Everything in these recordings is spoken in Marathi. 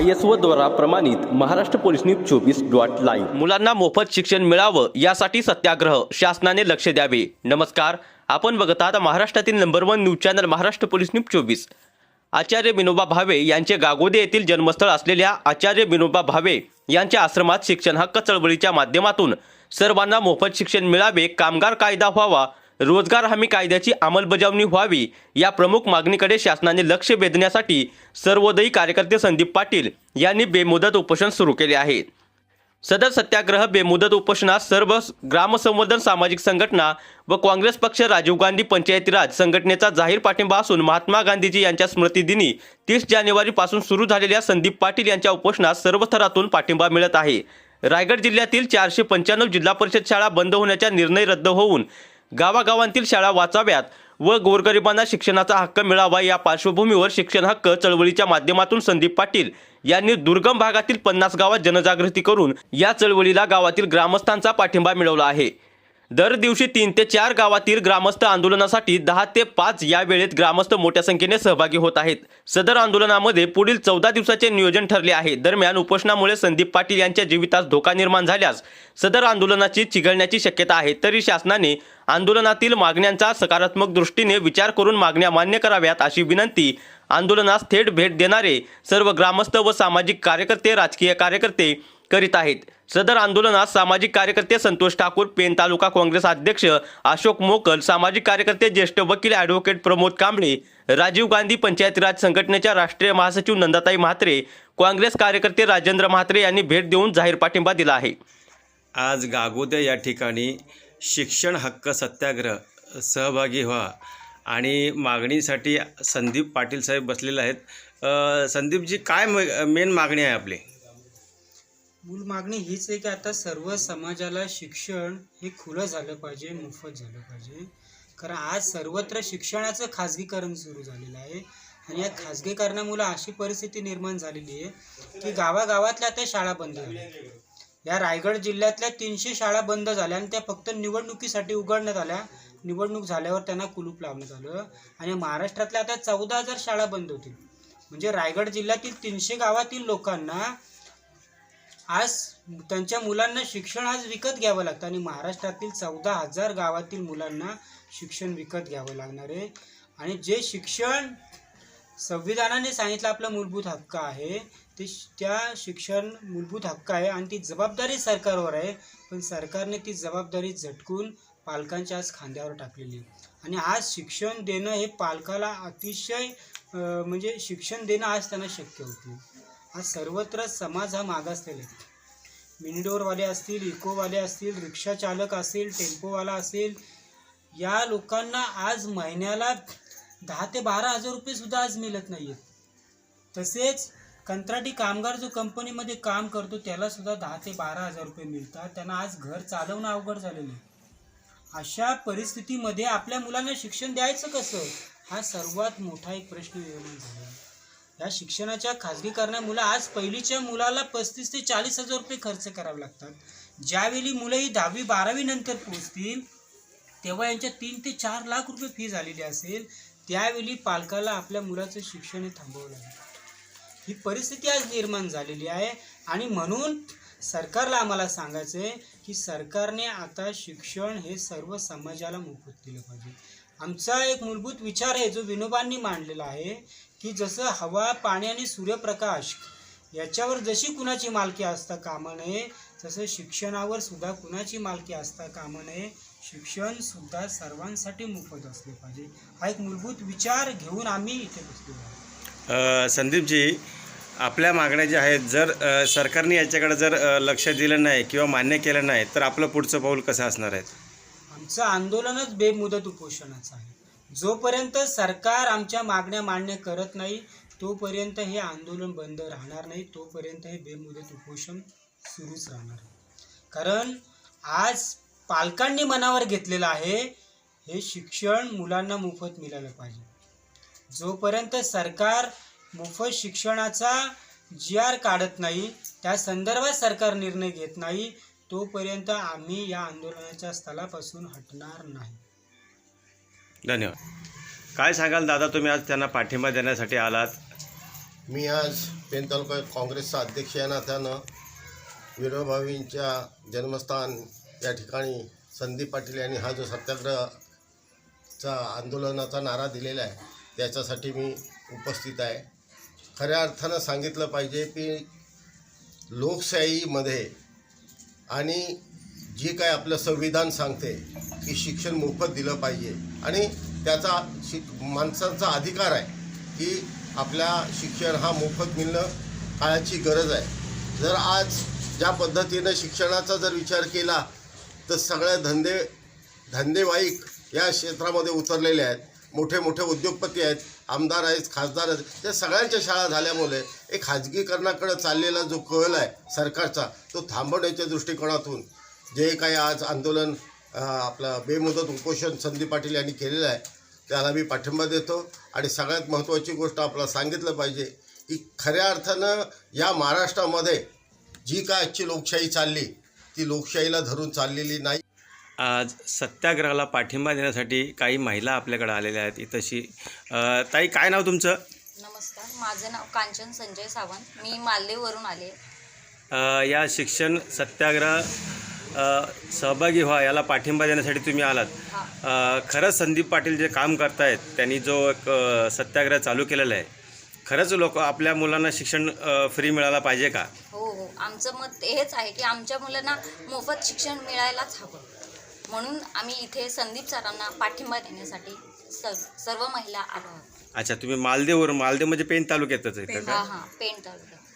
आय एस द्वारा प्रमाणित महाराष्ट्र पोलीस न्यूज चोवीस डॉट लाईव्ह. मुलांना मोफत शिक्षण मिळावं यासाठी सत्याग्रह शासनाने लक्ष द्यावे. नमस्कार आपण बघत आहात महाराष्ट्रातील number one news channel Maharashtra police news चोवीस. आचार्य विनोबा भावे यांचे गागोदे येथील जन्मस्थळ असलेल्या आचार्य विनोबा भावे यांच्या आश्रमात शिक्षण हक्क चळवळीच्या माध्यमातून सर्वांना मोफत शिक्षण मिळावे कामगार कायदा व्हावा रोजगार हमी कायद्याची अंमलबजावणी व्हावी या प्रमुख मागणीकडे शासनाने लक्ष वेधण्यासाठी सर्वोदयी कार्यकर्ते संदीप पाटील यांनी बेमुदत उपोषण सुरू केले आहे. सदर सत्याग्रह बेमुदत उपोषणास सर्व ग्रामसंवर्धन सामाजिक संघटना व काँग्रेस पक्ष राजीव गांधी पंचायती राज संघटनेचा जाहीर पाठिंबा असून महात्मा गांधीजी यांच्या स्मृतिदिनी तीस जानेवारीपासून सुरू झालेल्या संदीप पाटील यांच्या उपोषणास सर्व थरातून पाठिंबा मिळत आहे. रायगड जिल्ह्यातील चारशे पंच्याण्णव जिल्हा परिषद शाळा बंद होण्याचा निर्णय रद्द होऊन गावागावांतील शाळा वाचाव्यात व गोरगरिबांना शिक्षणाचा हक्क मिळावा या पार्श्वभूमीवर शिक्षण हक्क चळवळीच्या माध्यमातून संदीप पाटील यांनी दुर्गम भागातील पन्नास गावात जनजागृती करून या चळवळीला गावातील ग्रामस्थांचा पाठिंबा मिळवला आहे. दर दिवशी तीन ते चार गावातील ग्रामस्थ आंदोलनासाठी दहा ते पाच या वेळेत ग्रामस्थ मोठ्या संख्येने सहभागी होत आहेत. सदर आंदोलनामध्ये पुढील चौदा दिवसाचे नियोजन ठरले आहे. दरम्यान उपोषणामुळे संदीप पाटील यांच्या जीवितास धोका निर्माण झाल्यास सदर आंदोलनाची चिघळण्याची शक्यता आहे. तरी शासनाने आंदोलनातील मागण्यांचा सकारात्मक दृष्टीने विचार करून मागण्या मान्य कराव्यात अशी विनंती आंदोलनास थेट भेट देणारे सर्व ग्रामस्थ व सामाजिक कार्यकर्ते राजकीय कार्यकर्ते करीत आहेत. सदर आंदोलनात सामाजिक कार्यकर्ते संतोष ठाकूर पेन तालुका काँग्रेस अध्यक्ष अशोक मोकल सामाजिक कार्यकर्ते ज्येष्ठ वकील ॲडव्होकेट प्रमोद कांबळे राजीव गांधी पंचायती राज संघटनेच्या राष्ट्रीय महासचिव नंदाताई म्हात्रे काँग्रेस कार्यकर्ते राजेंद्र म्हात्रे यांनी भेट देऊन जाहीर पाठिंबा दिला आहे. आज गागोदे या ठिकाणी शिक्षण हक्क सत्याग्रह सहभागी व्हा आणि मागणीसाठी संदीप पाटील साहेब बसलेले आहेत. संदीपजी काय मेन मागणी आहे आपली? मूल मागणी हीच आहे की आता सर्व समाजाला शिक्षण हे खुलं झालं पाहिजे मोफत झालं पाहिजे. कारण आज सर्वत्र शिक्षणाचं खाजगीकरण सुरू झालेलं आहे. आणि या खाजगीकरणामुळे अशी परिस्थिती निर्माण झालेली आहे की गावागावातल्या त्या शाळा बंद झाल्या. या रायगड जिल्ह्यातल्या तीनशे शाळा बंद झाल्या आणि त्या फक्त निवडणुकीसाठी उघडण्यात आल्या. निवडणूक झाल्यावर त्यांना कुलूप लावण्यात आलं. आणि महाराष्ट्रातल्या आता चौदा हजार शाळा बंद होतील. म्हणजे रायगड जिल्ह्यातील तीनशे गावातील लोकांना आज त्यांच्या मुलांना शिक्षण आज विकत घ्यावं लागतं. आणि महाराष्ट्रातील चौदा हजार गावातील मुलांना शिक्षण विकत घ्यावं लागणार आहे. आणि जे शिक्षण संविधानाने सांगितलं आपला मूलभूत हक्क आहे ते त्या शिक्षण मूलभूत हक्क आहे आणि ती जबाबदारी सरकारवर आहे. पण सरकारने ती जबाबदारी झटकून पालकांच्या आज खांद्यावर टाकलेली आहे. आणि आज शिक्षण देणं हे पालकाला अतिशय म्हणजे शिक्षण देणं आज त्यांना शक्य होतं हा आज सर्वत्र समाज हा मागासलेला आहे. मिनिडोरवाले असतील इकोवाले असतील रिक्षाचालक असेल टेम्पोवाला असेल या लोकांना आज महिन्याला दहा ते बारा हजार रुपयेसुद्धा आज मिळत नाही आहेत तसेच कंत्राटी कामगार जो कंपनीमध्ये काम करतो त्यालासुद्धा दहा ते बारा हजार रुपये मिळतात. त्यांना आज घर चालवणं अवघड झालेलं आहे. अशा परिस्थितीमध्ये आपल्या मुलांना शिक्षण द्यायचं कसं? हा सर्वात मोठा एक प्रश्न निर्माण झाला आहे. या शिक्षणाच्या खाजगीकरणामुळे आज पहिलीच्या मुलाला पस्तीस ते चाळीस हजार रुपये खर्च करावे लागतात. ज्यावेळी मुलं ही दहावी बारावी नंतर पोहोचतील तेव्हा यांच्या तीन ते चार लाख रुपये फी झालेली असेल. त्यावेळी पालकाला आपल्या मुलाचं शिक्षण हे थांबवलं ही परिस्थिती आज निर्माण झालेली आहे आणि म्हणून सरकारला आम्हाला सांगायचं आहे की सरकारने आता शिक्षण हे सर्व समाजाला मोफत दिलं पाहिजे. आमचा एक मूलभूत विचार आहे जो विनोबांनी मांडलेला आहे की जसं हवा पाणी आणि सूर्यप्रकाश याच्यावर जशी कुणाची मालकी असता कामा नये तसं शिक्षणावर सुद्धा कुणाची मालकी असता कामा नये. शिक्षण सुद्धा सर्वांसाठी मोफत असले पाहिजे. हा एक मूलभूत विचार घेऊन आम्ही इथे आहोत. अ, संदीपजी आपल्या मागण्या ज्या आहेत जर सरकारने याच्याकडे जर लक्ष दिलं नाही किंवा मान्य केलं नाही तर आपलं पुढचं पाऊल कसं असणार आहे? आमचं आंदोलनच बेमुदत उपोषणाचं आहे. जोपर्यंत सरकार आमच्या मागण्या मान्य करत नाही तोपर्यंत हे आंदोलन बंद राहणार नाही तोपर्यंत हे बेमुदत उपोषण सुरूच राहणार कारण आज पालकांनी मनावर घेतलेलं आहे हे शिक्षण मुलांना मोफत मिळालं पाहिजे. जोपर्यंत सरकार मोफत शिक्षणाचा जी आर काढत नाही त्या संदर्भात सरकार निर्णय घेत नाही तोपर्यंत आम्ही या आंदोलनाच्या स्थलापासून हटणार नाही. धन्यवाद. काय सांगाल दादा तुम्ही आज त्यांना पाठिंबा देण्यासाठी आलात? मी आज पेन तालुका काँग्रेसचा अध्यक्ष या नात्यानं विनोबावींच्या जन्मस्थान या ठिकाणी संदीप पाटील यांनी हा जो सत्याग्रहचा आंदोलनाचा नारा दिलेला आहे त्याच्यासाठी मी उपस्थित आहे. खऱ्या अर्थानं सांगितलं पाहिजे की लोकशाहीमध्ये आणि जी काय आपलं संविधान सांगते की शिक्षण मोफत दिलं पाहिजे. आणि त्याचा शि माणसांचा अधिकार आहे की आपल्या शिक्षण हा मोफत मिळणं काळाची गरज आहे. जर आज ज्या पद्धतीनं शिक्षणाचा जर विचार केला तर सगळे धंदे धंदेवाईक या क्षेत्रामध्ये उतरलेले आहेत. मोठे मोठे उद्योगपती आहेत आमदार आहेत खासदार आहेत. त्या सगळ्यांच्या शाळा झाल्यामुळे एक खाजगीकरणाकडे चाललेला जो कल आहे सरकारचा तो थांबवण्याच्या दृष्टिकोनातून जे काही आज आंदोलन आपलं बेमुदत उपोषण संदीप पाटील यांनी केलेलं आहे त्याला मी पाठिंबा देतो. आणि सगळ्यात महत्त्वाची गोष्ट आपल्याला सांगितलं पाहिजे की खऱ्या अर्थानं या महाराष्ट्रामध्ये जी काय आजची लोकशाही चालली ती लोकशाहीला धरून चाललेली नाही. आज सत्याग्रहाला पाठिंबा देण्यासाठी काही महिला आपल्याकडे आलेल्या आहेत इथंशी. ताई काय नाव तुमचं? नमस्कार माझं नाव कांचन संजय सावंत. मी मालदेववरून आले. या शिक्षण सत्याग्रह सहभागी व्हा याला पाठिंबा देण्यासाठी तुम्ही आलात. खरंच संदीप पाटील जे काम करतायत त्यांनी जो एक सत्याग्रह चालू केलेला आहे खरंच लोक आपल्या मुलांना शिक्षण फ्री मिळायला पाहिजे का? हो हो. आमचं मत हेच आहे की आमच्या मुलांना मोफत शिक्षण मिळायलाच हवं. म्हणून आम्ही इथे संदीप सरांना पाठिंबा देण्यासाठी सर्व महिला आलो आहोत. अच्छा तुम्ही मालदेववरून मालदेव म्हणजे पेन तालुक्यातच आहे का? हां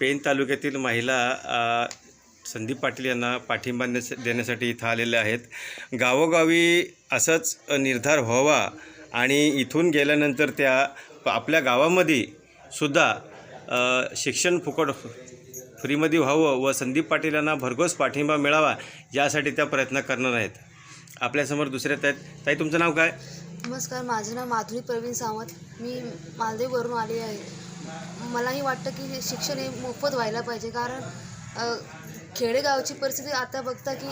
पेण तालुक्यातील महिला संदीप पाटील यांना पाठिंबा देण्यासाठी इथं आलेल्या आहेत. गावोगावी असंच निर्धार व्हावा आणि इथून गेल्यानंतर त्या आपल्या गावामध्ये सुद्धा शिक्षण फुकट फ्रीमध्ये व्हावं व संदीप पाटील यांना भरघोस पाठिंबा मिळावा यासाठी त्या प्रयत्न करणार आहेत. आपल्यासमोर दुसऱ्या आहेत ताई तुमचं नाव काय? नमस्कार माझं नाव माधुरी प्रवीण सावंत. मी मालदेववरून आले आहे. मलाही वाटतं की शिक्षण हे मोफत व्हायला पाहिजे कारण खेडेगावची परिस्थिती आता बघता की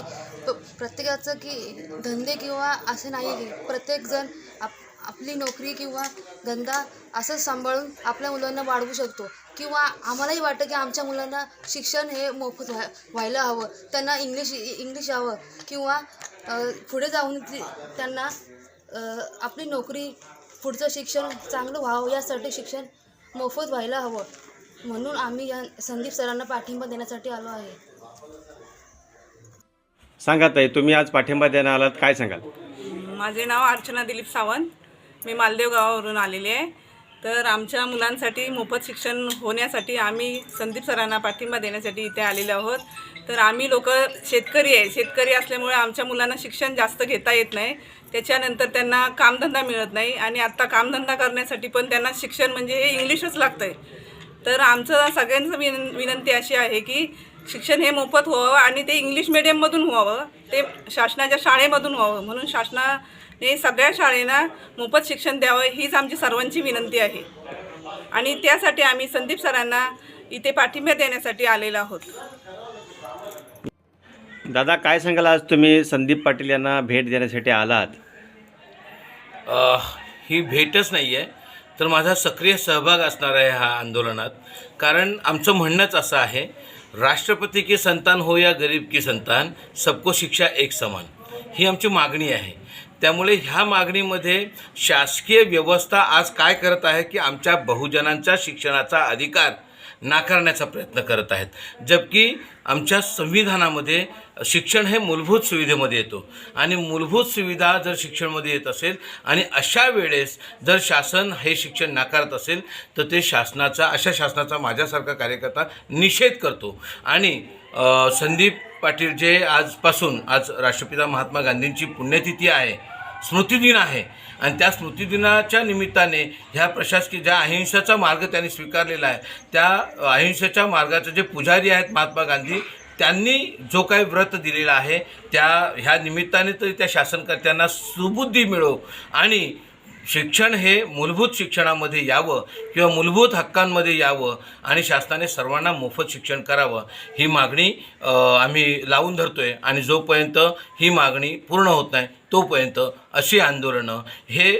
प प्रत्येकाचं की धंदे किंवा असे नाही की प्रत्येकजण आप आपली नोकरी किंवा धंदा असंच सांभाळून आपल्या मुलांना वाढवू शकतो. किंवा आम्हालाही वाटतं की आमच्या मुलांना शिक्षण हे मोफत व्हाय व्हायला हवं. त्यांना इंग्लिश इंग्लिश यावं. किंवा पुढे जाऊन ती- त्यांना आपली नोकरी पुढचं शिक्षण चांगलं व्हावं यासाठी शिक्षण मोफत व्हायला हवं. म्हणून आम्ही या संदीप सरांना पाठिंबा देण्यासाठी आलो आहे. सांगा ताई तुम्ही आज पाठिंबा देण्यात आलात काय सांगाल? माझे नाव अर्चना दिलीप सावंत. मी मालदेव गावावरून आलेले आहे. तर आमच्या मुलांसाठी मोफत शिक्षण होण्यासाठी आम्ही संदीप सरांना पाठिंबा देण्यासाठी इथे आलेलो आहोत. तर आम्ही लोक शेतकरी आहे. शेतकरी असल्यामुळे आमच्या मुलांना शिक्षण जास्त घेता येत नाही. त्याच्यानंतर त्यांना कामधंदा मिळत नाही आणि आत्ता कामधंदा करण्यासाठी पण त्यांना शिक्षण म्हणजे हे इंग्लिशच लागतं आहे तर आमचं सगळ्यांचं विन विनंती अशी आहे की शिक्षण हे मोफत व्हावं आणि ते इंग्लिश मिडियममधून व्हावं. ते शासनाच्या शाळेमधून व्हावं. म्हणून शासनाने सगळ्या शाळेना मोफत शिक्षण द्यावं हीच आमची सर्वांची विनंती आहे. आणि त्यासाठी आम्ही संदीप सरांना इथे पाठिंबा देण्यासाठी आलेलो आहोत. दादा काय सांगाल आज तुम्ही? संदीप पाटील यांना भेट देण्यासाठी आलात. ही भेटच नाही आहे तर माझा सक्रिय सहभाग असणार आहे ह्या आंदोलनात. कारण आमचं म्हणणंच असं आहे राष्ट्रपती की संतान हो या गरीब की संतान सबको शिक्षा एक समान. ही आमची मागणी आहे. त्यामुळे ह्या मागणीमध्ये शासकीय व्यवस्था आज काय करत आहे की आमच्या बहुजनांच्या शिक्षणाचा अधिकार नाकारण्याचा प्रयत्न करत आहेत. जबकी आमच्या संविधानामध्ये शिक्षण हे मूलभूत सुविधेमध्ये येतो. आणि मूलभूत सुविधा जर शिक्षणमध्ये येत असेल आणि अशा वेळेस जर शासन हे शिक्षण नाकारत असेल तर ते शासनाचा अशा शासनाचा माझ्यासारखा कार्यकर्ता निषेध करतो. आणि संदीप पाटील जे आजपासून आज राष्ट्रपिता महात्मा गांधींची पुण्यतिथी आहे स्मृतिदिन आहे आणि त्या स्मृतिदिनाच्या निमित्ताने ह्या प्रशासकीय ज्या अहिंसेचा मार्ग त्यांनी स्वीकारलेला आहे त्या अहिंसेच्या मार्गाचे जे पुजारी आहेत महात्मा गांधी त्यांनी जो काही व्रत दिलेला आहे त्या ह्या निमित्ताने तरी त्या शासनकर्त्यांना सुबुद्धी मिळो. आणि शिक्षण हे मूलभूत शिक्षणामध्ये यावं किंवा मूलभूत हक्कांमध्ये यावं आणि शासनाने सर्वांना मोफत शिक्षण करावं ही मागणी आम्ही लावून धरतो आहे आणि जोपर्यंत ही मागणी पूर्ण होत नाही तोपर्यंत अशी आंदोलनं हे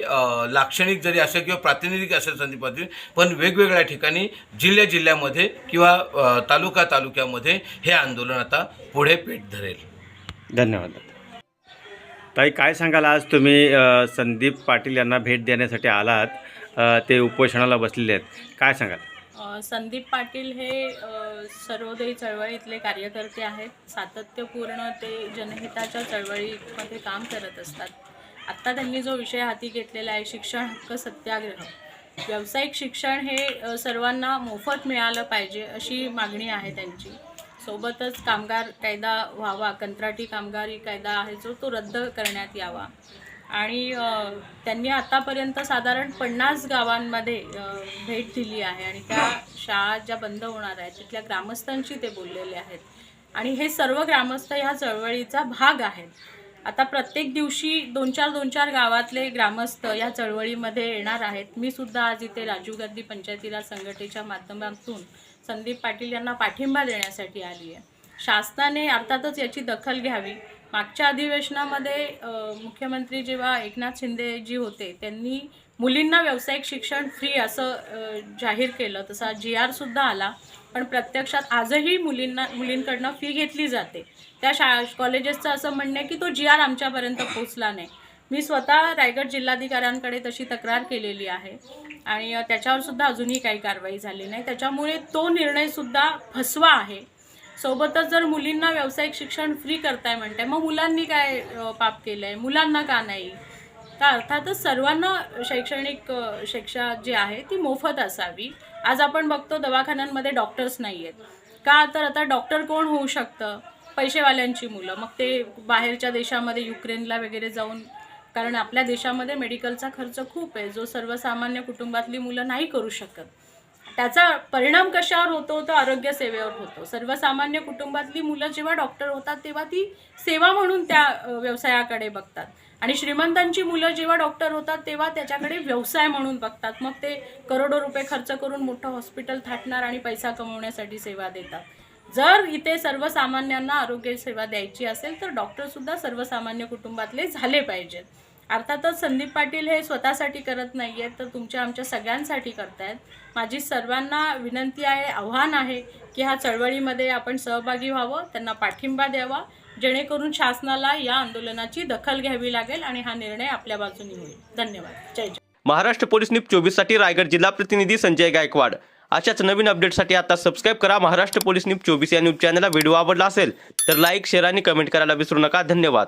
लाक्षणिक जरी असेल किंवा प्रातिनिधिक असेल संदीप पाटील पण वेगवेगळ्या ठिकाणी जिल्ह्या जिल्ह्यामध्ये किंवा तालुका तालुक्यामध्ये हे आंदोलन आता पुढे पेट धरेल. धन्यवाद. ताई काय सांगाल? आज तुम्ही संदीप पाटील यांना भेट देण्यासाठी आलात. ते उपोषणाला बसलेले आहेत. काय सांगाल? संदीप पाटील हे अ, सर्वोदयी चळवळीतले कार्यकर्ते आहेत. सातत्यपूर्ण ते जनहिताच्या चळवळीमध्ये काम करत असतात. आत्ता त्यांनी जो विषय हाती घेतलेला आहे शिक्षण हक्क सत्याग्रह. व्यावसायिक शिक्षण हे सर्वांना मोफत मिळालं पाहिजे अशी मागणी आहे त्यांची. सोबतच कामगार कायदा व्हावा कंत्राटी कामगारी कायदा आहे जो तो रद्द करण्यात यावा. आणि त्यांनी आतापर्यंत साधारण पन्नास गावांमध्ये भेट दिली आहे आणि त्या शाळा ज्या बंद होणार आहेत तिथल्या ग्रामस्थांशी ते बोललेले आहेत. आणि हे सर्व ग्रामस्थ ह्या चळवळीचा भाग आहेत. आता प्रत्येक दिवशी दोन चार दोन चार गावातले ग्रामस्थ या चळवळीमध्ये येणार आहेत. मी सुद्धा आज इथे राजीव गांधी पंचायतीला संघटनेच्या माध्यमातून संदीप पाटील यांना पाठिंबा देण्यासाठी आली आहे. शासनाने अर्थातच याची दखल घ्यावी. मागच्या अधिवेशनामध्ये मुख्यमंत्री जेव्हा एकनाथ शिंदेजी होते त्यांनी मुलींना व्यावसायिक शिक्षण फ्री असं जाहीर केलं. तसा जी आरसुद्धा आला. पण प्रत्यक्षात आजही मुलींना मुलींकडनं फी घेतली जाते. त्या शा कॉलेजेसचं असं म्हणणं आहे की तो जी आर आमच्यापर्यंत पोचला नाही. मी स्वतः रायगड जिल्हाधिकाऱ्यांकडे तशी तक्रार केलेली आहे. आणि त्याच्यावर सुद्धा अजूनही काही कारवाई झाली नाही. त्याच्यामुळे तो निर्णयसुद्धा फसवा आहे. सोबतच जर मुलींना व्यावसायिक शिक्षण फ्री करताय म्हणताय मग मुलांनी काय पाप केलं आहे मुलांना का नाही? तर अर्थातच सर्वांना शैक्षणिक शिक्षा जी आहे ती मोफत असावी. आज आपण बघतो दवाखान्यांमध्ये डॉक्टर्स नाही आहेत का तर आता डॉक्टर कोण होऊ शकतं? पैसेवाल्यांची मुलं. मग ते बाहेरच्या देशामध्ये युक्रेनला वगैरे जाऊन कारण आपल्या देशामध्ये मेडिकलचा खर्च खूप आहे जो सर्वसामान्य कुटुंबातली मुलं नाही करू शकत. त्याचा परिणाम कशावर होतो तो आरोग्य सेवेवर होतो. सर्वसामान्य कुटुंबातली मुलं जेव्हा डॉक्टर होतात तेव्हा ती सेवा म्हणून त्या व्यवसायाकडे बघतात. आणि श्रीमंतांची मुलं जेव्हा डॉक्टर होतात तेव्हा त्याच्याकडे व्यवसाय म्हणून बघतात. मग ते करोडो रुपये खर्च करून मोठं हॉस्पिटल थाटणार आणि पैसा कमवण्यासाठी सेवा देतात. जर इथे सर्वसामान्यांना आरोग्य सेवा द्यायची असेल तर डॉक्टरसुद्धा सर्वसामान्य कुटुंबातले झाले पाहिजेत. अर्थातच संदीप पाटील हे स्वतःसाठी करत नाही आहेत तर तुमच्या आमच्या सगळ्यांसाठी करतायत. माझी सर्वांना विनंती आहे आव्हान आहे की ह्या चळवळीमध्ये आपण सहभागी व्हावं त्यांना पाठिंबा द्यावा जेणेकरून शासनाला या आंदोलनाची दखल घ्यावी लागेल आणि हा निर्णय आपल्या बाजूने होईल. धन्यवाद. जय जय महाराष्ट्र पोलीस न्यूज चोवीससाठी रायगड जिल्हा प्रतिनिधी संजय गायकवाड. अशाच नवीन अपडेटसाठी आता सबस्क्राईब करा महाराष्ट्र पोलीस न्यूज चोवीस या न्यूज चॅनलला. व्हिडिओ आवडला असेल तर लाईक शेअर आणि कमेंट करायला विसरू नका. धन्यवाद.